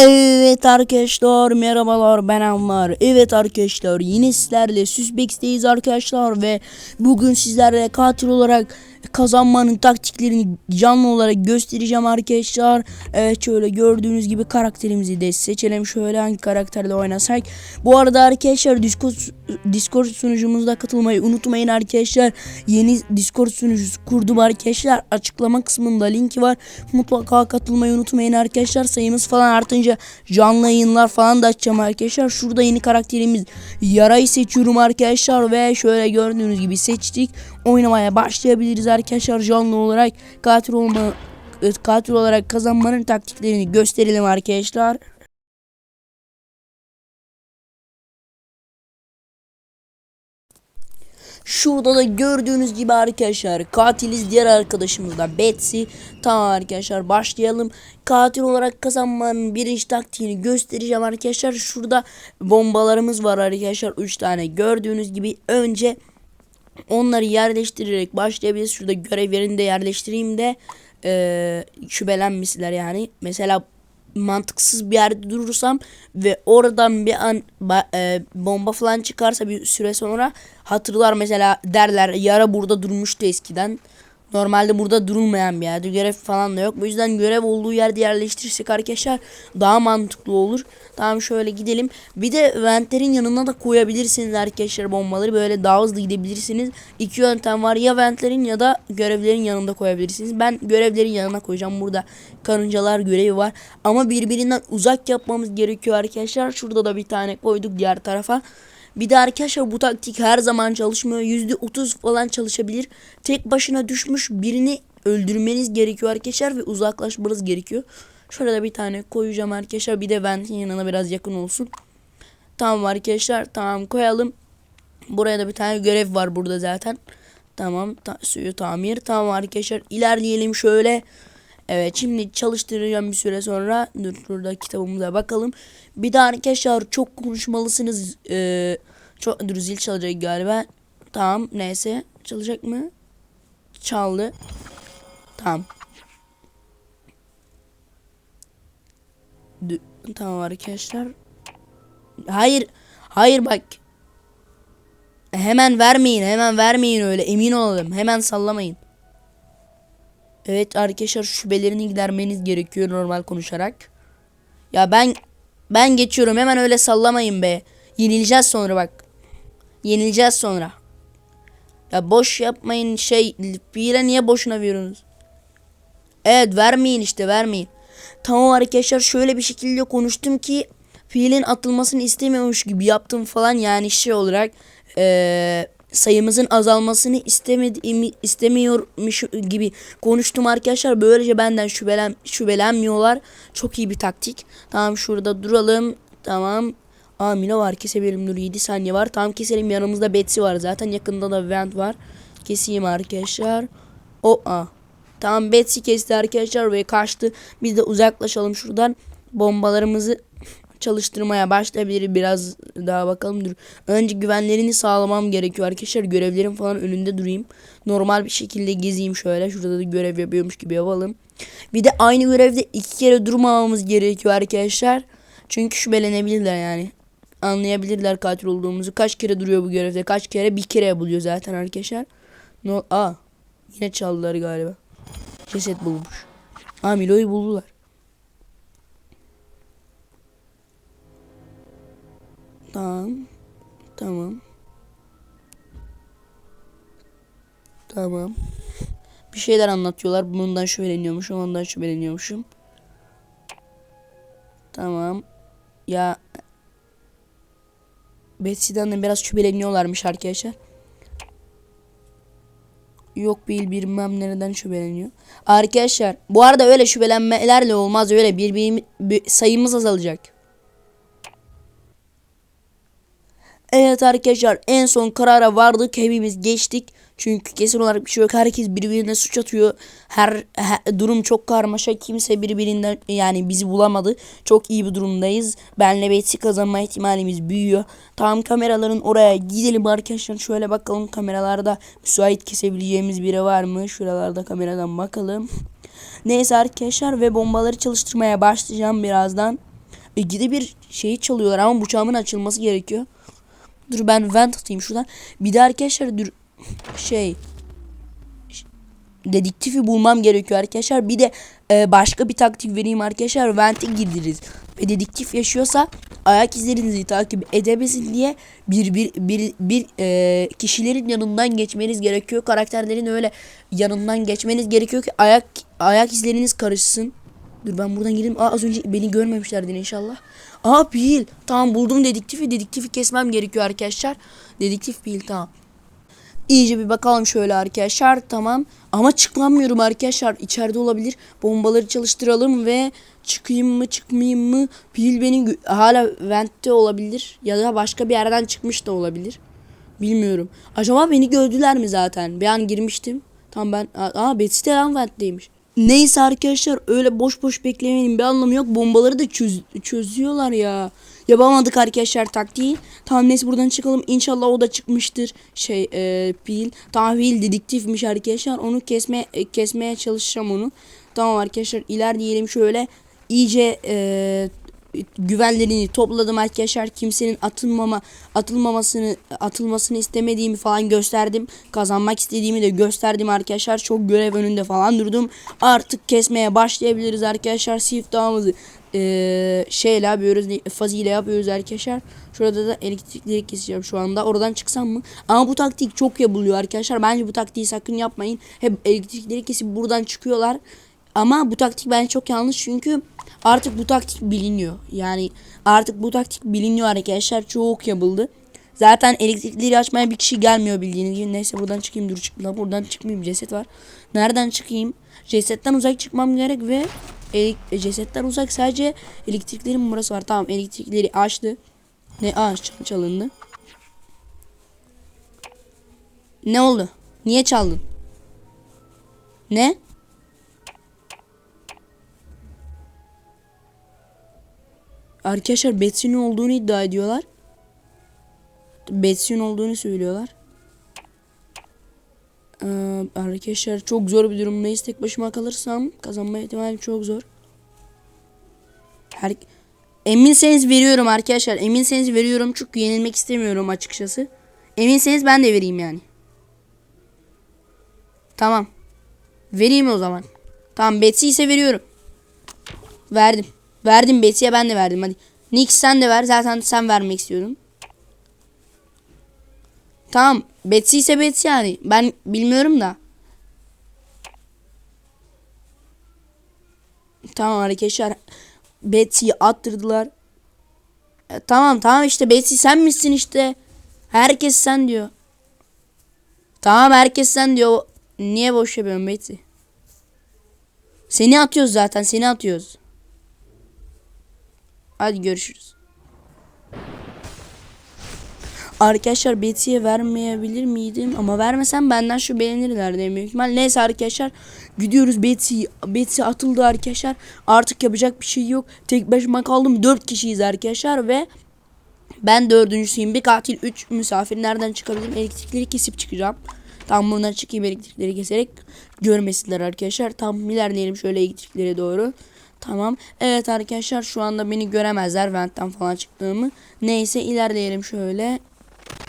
Evet arkadaşlar merhabalar ben Ammar. Evet arkadaşlar yine sizlerle Süsbex'teyiz arkadaşlar ve bugün sizlerle katil olarak kazanmanın taktiklerini canlı olarak göstereceğim arkadaşlar. Evet şöyle gördüğünüz gibi karakterimizi de seçelim şöyle hangi karakterle oynasak. Bu arada arkadaşlar Discord, Discord sunucumuzda katılmayı unutmayın arkadaşlar. Yeni Discord sunucusu kurdum arkadaşlar. Açıklama kısmında linki var. Mutlaka katılmayı unutmayın arkadaşlar. Sayımız falan artınca canlı yayınlar falan da açacağım arkadaşlar. Şurada yeni karakterimiz Yara'yı seçiyorum arkadaşlar ve şöyle gördüğünüz gibi seçtik. Oynamaya başlayabiliriz arkadaşlar canlı olarak. Katil olma katil olarak kazanmanın taktiklerini gösterelim arkadaşlar. Şurada da gördüğünüz gibi arkadaşlar katiliz diğer arkadaşımız da Betsy. Tamam arkadaşlar başlayalım. Katil olarak kazanmanın birinci taktiğini göstereceğim arkadaşlar. Şurada bombalarımız var arkadaşlar 3 tane. Gördüğünüz gibi önce onları yerleştirerek başlayabiliriz. Şurada görev yerinde yerleştireyim de e, şüphelenmesinler yani. Mesela mantıksız bir yerde durursam ve oradan bir an e, bomba falan çıkarsa bir süre sonra hatırlar mesela derler yara burada durmuştu eskiden. Normalde burada durulmayan bir yerde görev falan da yok. Bu yüzden görev olduğu yerde yerleştirirsek arkadaşlar daha mantıklı olur. Tamam şöyle gidelim. Bir de ventlerin yanına da koyabilirsiniz arkadaşlar bombaları. Böyle daha hızlı gidebilirsiniz. İki yöntem var. Ya ventlerin ya da görevlerin yanında koyabilirsiniz. Ben görevlerin yanına koyacağım. Burada karıncalar görevi var. Ama birbirinden uzak yapmamız gerekiyor arkadaşlar. Şurada da bir tane koyduk diğer tarafa. Bir de arkadaşlar bu taktik her zaman çalışmıyor. %30 falan çalışabilir. Tek başına düşmüş birini öldürmeniz gerekiyor arkadaşlar ve uzaklaşmanız gerekiyor. Şöyle de bir tane koyacağım arkadaşlar. Bir de ventin yanına biraz yakın olsun. Tamam arkadaşlar. Tamam koyalım. Buraya da bir tane görev var burada zaten. Tamam. Ta suyu tamir. Tamam arkadaşlar. ilerleyelim şöyle. Evet şimdi çalıştıracağım bir süre sonra. Dur şurada kitabımıza bakalım. Bir de arkadaşlar çok konuşmalısınız. Ee, çok dur zil çalacak galiba. Tamam neyse. Çalacak mı? Çaldı. Tamam. Dü- tamam arkadaşlar. Hayır. Hayır bak. Hemen vermeyin. Hemen vermeyin öyle. Emin olalım. Hemen sallamayın. Evet arkadaşlar şüphelerini gidermeniz gerekiyor normal konuşarak. Ya ben ben geçiyorum hemen öyle sallamayın be. Yenileceğiz sonra bak. Yenileceğiz sonra. Ya boş yapmayın şey fiile niye boşuna veriyorsunuz? Evet vermeyin işte vermeyin. Tamam arkadaşlar şöyle bir şekilde konuştum ki fiilin atılmasını istemiyormuş gibi yaptım falan yani şey olarak eee sayımızın azalmasını istemediğimi istemiyormuş gibi konuştum arkadaşlar. Böylece benden şüphelen şüphelenmiyorlar. Çok iyi bir taktik. Tamam şurada duralım. Tamam. Aa Milo var kesebilirim dur 7 saniye var. Tamam keselim yanımızda Betsy var zaten yakında da Vent var. Keseyim arkadaşlar. O a. Tamam Betsy kesti arkadaşlar ve kaçtı. Biz de uzaklaşalım şuradan. Bombalarımızı çalıştırmaya başlayabilir biraz daha bakalım dur. Önce güvenlerini sağlamam gerekiyor arkadaşlar. Görevlerin falan önünde durayım. Normal bir şekilde gezeyim şöyle. Şurada da görev yapıyormuş gibi yapalım. Bir de aynı görevde iki kere durmamamız gerekiyor arkadaşlar. Çünkü şüphelenebilirler yani. Anlayabilirler katil olduğumuzu. Kaç kere duruyor bu görevde? Kaç kere? Bir kere buluyor zaten arkadaşlar. No, aa, yine çaldılar galiba. Ceset bulmuş. Aa Milo'yu buldular. Tamam. Tamam. Tamam. Bir şeyler anlatıyorlar. Bundan şüpheleniyormuşum, ondan şüpheleniyormuşum. Tamam. Ya Betsy'den de biraz şüpheleniyorlarmış arkadaşlar. Yok bir bilmem nereden şüpheleniyor. Arkadaşlar bu arada öyle şüphelenmelerle olmaz öyle bir, bir, bir sayımız azalacak. Evet arkadaşlar en son karara vardık. Hepimiz geçtik. Çünkü kesin olarak bir şey yok. Herkes birbirine suç atıyor. Her, her durum çok karmaşa. Kimse birbirinden yani bizi bulamadı. Çok iyi bir durumdayız. Benle Betsy kazanma ihtimalimiz büyüyor. Tamam kameraların oraya gidelim arkadaşlar. Şöyle bakalım kameralarda müsait kesebileceğimiz biri var mı? Şuralarda kameradan bakalım. Neyse arkadaşlar ve bombaları çalıştırmaya başlayacağım birazdan. ikide bir şeyi çalıyorlar ama bıçağımın açılması gerekiyor. Dur ben vent atayım şuradan. Bir de arkadaşlar dur şey dedektifi bulmam gerekiyor arkadaşlar. Bir de e, başka bir taktik vereyim arkadaşlar. Vent'e gideriz. Ve dedektif yaşıyorsa ayak izlerinizi takip edemesin diye bir bir bir bir e, kişilerin yanından geçmeniz gerekiyor. Karakterlerin öyle yanından geçmeniz gerekiyor ki ayak ayak izleriniz karışsın. Dur ben buradan gireyim. Aa, az önce beni görmemişlerdi inşallah. Aa Bill. Tamam buldum dedektifi. Dedektifi kesmem gerekiyor arkadaşlar. Dedektif Bill tamam. İyice bir bakalım şöyle arkadaşlar. Tamam. Ama çıklamıyorum arkadaşlar. İçeride olabilir. Bombaları çalıştıralım ve çıkayım mı çıkmayayım mı? Pil benim gö- hala ventte olabilir. Ya da başka bir yerden çıkmış da olabilir. Bilmiyorum. Acaba beni gördüler mi zaten? Bir an girmiştim. Tamam ben... Aa Betsy de lan ventteymiş. Neyse arkadaşlar öyle boş boş beklemenin bir anlamı yok. Bombaları da çöz- çözüyorlar ya. Yapamadık arkadaşlar taktiği. Tamam neyse buradan çıkalım. İnşallah o da çıkmıştır. Şey e, pil. Tahvil dedektifmiş arkadaşlar. Onu kesme e, kesmeye çalışacağım onu. Tamam arkadaşlar ilerleyelim şöyle. İyice e, güvenlerini topladım arkadaşlar. Kimsenin atılmama atılmamasını atılmasını istemediğimi falan gösterdim. Kazanmak istediğimi de gösterdim arkadaşlar. Çok görev önünde falan durdum. Artık kesmeye başlayabiliriz arkadaşlar. Siftahımızı eee şeyle yapıyoruz. Faziyle yapıyoruz arkadaşlar. Şurada da elektrikleri keseceğim şu anda. Oradan çıksam mı? Ama bu taktik çok yapılıyor arkadaşlar. Bence bu taktiği sakın yapmayın. Hep elektrikleri kesip buradan çıkıyorlar. Ama bu taktik bence çok yanlış çünkü artık bu taktik biliniyor. Yani artık bu taktik biliniyor arkadaşlar. Çok yapıldı. Zaten elektrikleri açmaya bir kişi gelmiyor bildiğiniz gibi. Neyse buradan çıkayım dur çıkma. Buradan çıkmayayım ceset var. Nereden çıkayım? Cesetten uzak çıkmam gerek ve elek- cesetten uzak sadece elektriklerin burası var. Tamam elektrikleri açtı. Ne ağaç çalındı. Ne oldu? Niye çaldın? Ne? Arkadaşlar Betsy'nin olduğunu iddia ediyorlar. Betsy'nin olduğunu söylüyorlar. Ee, arkadaşlar çok zor bir durumdayız. Tek başıma kalırsam kazanma ihtimali çok zor. Her... Eminseniz veriyorum arkadaşlar. Eminseniz veriyorum çünkü yenilmek istemiyorum açıkçası. Eminseniz ben de vereyim yani. Tamam. Vereyim o zaman. Tamam Betsy ise veriyorum. Verdim. Verdim Betsy'ye ben de verdim hadi. Nick sen de ver zaten sen vermek istiyordun. Tamam Betsy ise Betsy yani. Ben bilmiyorum da. Tamam arkadaşlar. Betsy'yi attırdılar. E, tamam tamam işte Betsy sen misin işte. Herkes sen diyor. Tamam herkes sen diyor. Niye boş yapıyorsun Betsy? Seni atıyoruz zaten seni atıyoruz. Hadi görüşürüz. Arkadaşlar Betsy'ye vermeyebilir miydim? Ama vermesem benden şu beğenirlerdi en büyük ihtimal. Neyse arkadaşlar gidiyoruz Betsy. Betsy atıldı arkadaşlar. Artık yapacak bir şey yok. Tek başıma kaldım. Dört kişiyiz arkadaşlar ve ben dördüncüsüyüm. Bir katil, üç misafir. Nereden çıkabilirim? Elektrikleri kesip çıkacağım. Tam buradan çıkayım elektrikleri keserek görmesinler arkadaşlar. Tam ilerleyelim şöyle elektriklere doğru. Tamam. Evet arkadaşlar şu anda beni göremezler ventten falan çıktığımı. Neyse ilerleyelim şöyle.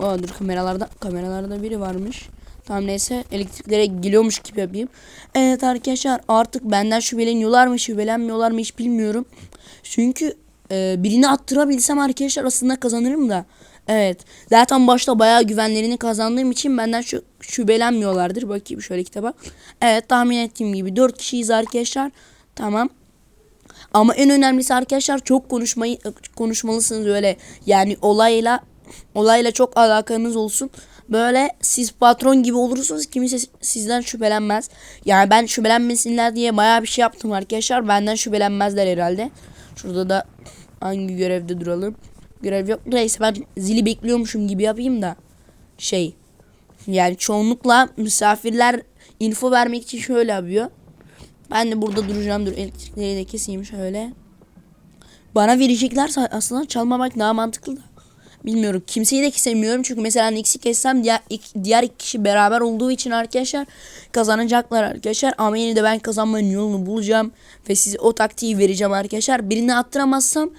Aa, dur kameralarda kameralarda biri varmış. Tamam neyse elektriklere geliyormuş gibi yapayım. Evet arkadaşlar artık benden şüpheleniyorlar mı şüphelenmiyorlar mı hiç bilmiyorum. Çünkü e, birini attırabilsem arkadaşlar aslında kazanırım da. Evet. Zaten başta bayağı güvenlerini kazandığım için benden şu şüphelenmiyorlardır. Bakayım şöyle kitaba. Evet tahmin ettiğim gibi 4 kişiyiz arkadaşlar. Tamam. Ama en önemlisi arkadaşlar çok konuşmayı konuşmalısınız öyle. Yani olayla olayla çok alakanız olsun. Böyle siz patron gibi olursunuz kimse sizden şüphelenmez. Yani ben şüphelenmesinler diye bayağı bir şey yaptım arkadaşlar. Benden şüphelenmezler herhalde. Şurada da hangi görevde duralım? Görev yok. Neyse ben zili bekliyormuşum gibi yapayım da. Şey. Yani çoğunlukla misafirler info vermek için şöyle yapıyor. Ben de burada duracağım. Dur elektrikleri de keseyim şöyle. Bana vereceklerse aslında çalmamak daha mantıklı da. Bilmiyorum. Kimseyi de kesemiyorum. Çünkü mesela Nix'i kessem diğer, iki, diğer iki kişi beraber olduğu için arkadaşlar kazanacaklar arkadaşlar. Ama yine de ben kazanmanın yolunu bulacağım. Ve size o taktiği vereceğim arkadaşlar. Birini attıramazsam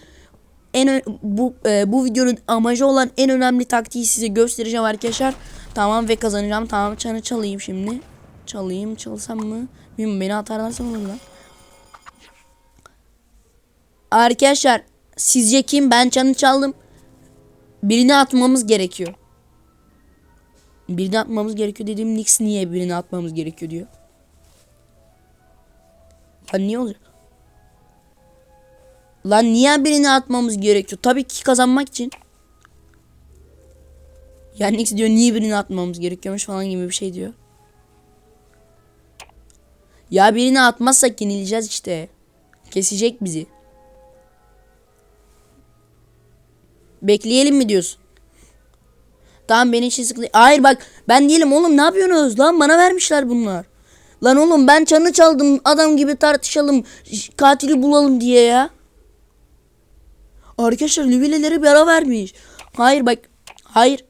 en bu e, bu videonun amacı olan en önemli taktiği size göstereceğim arkadaşlar. Tamam ve kazanacağım. Tamam çanı çalayım şimdi. Çalayım çalsam mı? Bilmiyorum beni atarlarsa olur lan. Arkadaşlar sizce kim? Ben çanı çaldım. Birini atmamız gerekiyor. Birini atmamız gerekiyor dediğim Nix niye birini atmamız gerekiyor diyor. Lan niye olacak? Lan niye birini atmamız gerekiyor? Tabii ki kazanmak için. Yani Nix diyor niye birini atmamız gerekiyormuş falan gibi bir şey diyor. Ya birini atmazsak yenileceğiz işte. Kesecek bizi. Bekleyelim mi diyorsun? Tamam beni için sıkıntı. Hayır bak ben diyelim oğlum ne yapıyorsunuz lan bana vermişler bunlar. Lan oğlum ben çanı çaldım adam gibi tartışalım katili bulalım diye ya. Arkadaşlar lübileleri bir ara vermiş. Hayır bak hayır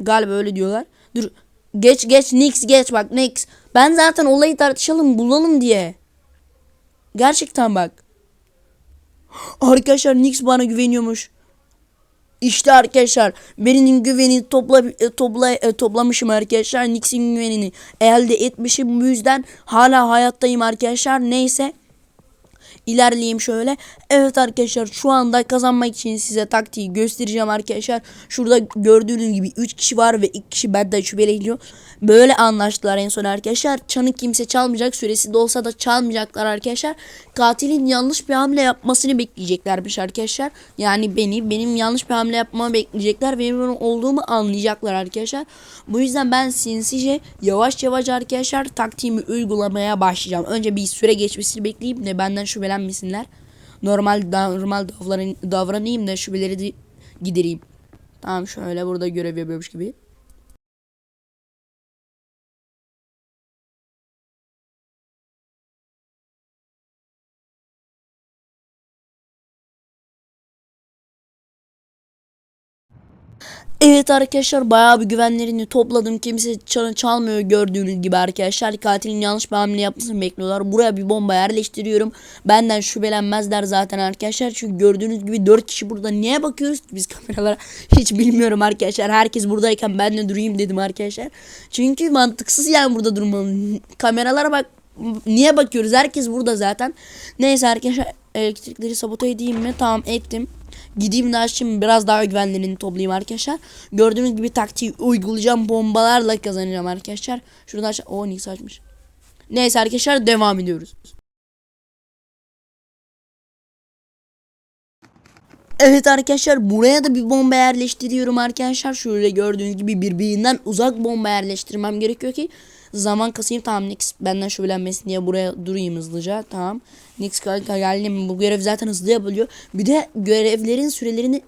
galiba öyle diyorlar. Dur geç geç Nix geç bak Nix. Ben zaten olayı tartışalım bulalım diye. Gerçekten bak. Arkadaşlar Nix bana güveniyormuş. İşte arkadaşlar benim güveni topla, e, topla e, toplamışım arkadaşlar. Nix'in güvenini elde etmişim. Bu yüzden hala hayattayım arkadaşlar. Neyse ilerleyeyim şöyle. Evet arkadaşlar şu anda kazanmak için size taktiği göstereceğim arkadaşlar. Şurada gördüğünüz gibi 3 kişi var ve 2 kişi benden şüpheleniyor. Böyle anlaştılar en son arkadaşlar. Çanı kimse çalmayacak. Süresi de olsa da çalmayacaklar arkadaşlar. Katilin yanlış bir hamle yapmasını bekleyeceklermiş arkadaşlar. Yani beni benim yanlış bir hamle yapmamı bekleyecekler. Benim olduğumu anlayacaklar arkadaşlar. Bu yüzden ben sinsice yavaş yavaş arkadaşlar taktiğimi uygulamaya başlayacağım. Önce bir süre geçmesini bekleyeyim de benden şüphelenmesinler. Normal normal davran, davranayım da şüpheleri de gidereyim. Tamam şöyle burada görev yapıyormuş gibi. Evet arkadaşlar bayağı bir güvenlerini topladım. Kimse çal çalmıyor gördüğünüz gibi arkadaşlar. Katilin yanlış bir hamle yapmasını bekliyorlar. Buraya bir bomba yerleştiriyorum. Benden şüphelenmezler zaten arkadaşlar. Çünkü gördüğünüz gibi 4 kişi burada. Niye bakıyoruz biz kameralara? Hiç bilmiyorum arkadaşlar. Herkes buradayken ben de durayım dedim arkadaşlar. Çünkü mantıksız yani burada durmam. Kameralara bak niye bakıyoruz? Herkes burada zaten. Neyse arkadaşlar elektrikleri sabote edeyim mi? Tamam ettim. Gideyim de şimdi biraz daha güvenlerini toplayayım arkadaşlar. Gördüğünüz gibi taktiği uygulayacağım. Bombalarla kazanacağım arkadaşlar. Şuradan aç. O Nix açmış. Neyse arkadaşlar devam ediyoruz. Evet arkadaşlar buraya da bir bomba yerleştiriyorum arkadaşlar. Şöyle gördüğünüz gibi birbirinden uzak bomba yerleştirmem gerekiyor ki zaman kasayım. Tamam Nix benden şüphelenmesin diye buraya durayım hızlıca. Tamam. Nix kanka geldim. Bu görev zaten hızlı yapılıyor. Bir de görevlerin sürelerini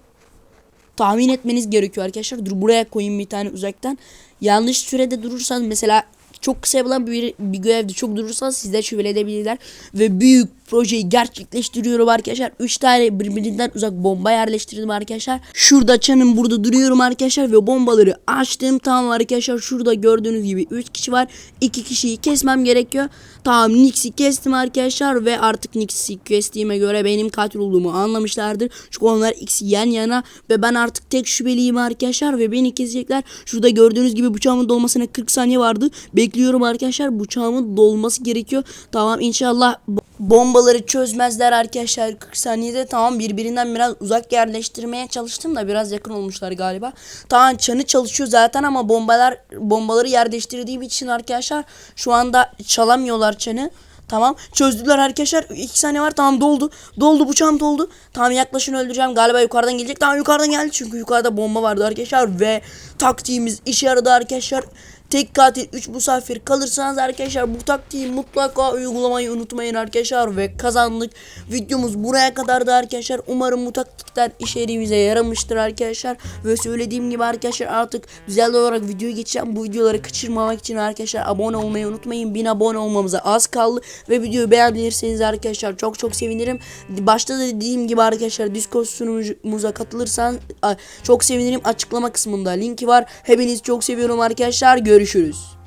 tahmin etmeniz gerekiyor arkadaşlar. Dur buraya koyayım bir tane uzaktan. Yanlış sürede durursanız mesela çok kısa yapılan bir, bir görevde çok durursanız sizde şüphelenebilirler. Ve büyük projeyi gerçekleştiriyorum arkadaşlar. 3 tane birbirinden uzak bomba yerleştirdim arkadaşlar. Şurada çanım burada duruyorum arkadaşlar ve bombaları açtım. Tamam arkadaşlar şurada gördüğünüz gibi 3 kişi var. 2 kişiyi kesmem gerekiyor. Tamam Nix'i kestim arkadaşlar ve artık Nix'i kestiğime göre benim katil olduğumu anlamışlardır. Çünkü onlar ikisi yan yana ve ben artık tek şüpheliyim arkadaşlar ve beni kesecekler. Şurada gördüğünüz gibi bıçağımın dolmasına 40 saniye vardı. Bekliyorum arkadaşlar bıçağımın dolması gerekiyor. Tamam inşallah bombaları çözmezler arkadaşlar. 40 saniyede tamam birbirinden biraz uzak yerleştirmeye çalıştım da biraz yakın olmuşlar galiba. Tamam çanı çalışıyor zaten ama bombalar bombaları yerleştirdiğim için arkadaşlar şu anda çalamıyorlar çanı. Tamam çözdüler arkadaşlar. 2 saniye var tamam doldu. Doldu bıçağım doldu. Tamam yaklaşın öldüreceğim. Galiba yukarıdan gelecek. Tamam yukarıdan geldi çünkü yukarıda bomba vardı arkadaşlar ve taktiğimiz işe yaradı arkadaşlar Tek katil 3 musafir kalırsanız arkadaşlar bu taktiği mutlaka uygulamayı unutmayın arkadaşlar ve kazandık. Videomuz buraya kadardı arkadaşlar. Umarım bu taktikler içeriğimize yaramıştır arkadaşlar. Ve söylediğim gibi arkadaşlar artık güzel olarak videoyu geçeceğim. Bu videoları kaçırmamak için arkadaşlar abone olmayı unutmayın. 1000 abone olmamıza az kaldı. Ve videoyu beğendiyseniz arkadaşlar çok çok sevinirim. Başta da dediğim gibi arkadaşlar Discord sunumumuza katılırsan çok sevinirim. Açıklama kısmında linki var. Hepinizi çok seviyorum arkadaşlar. Görüşürüz.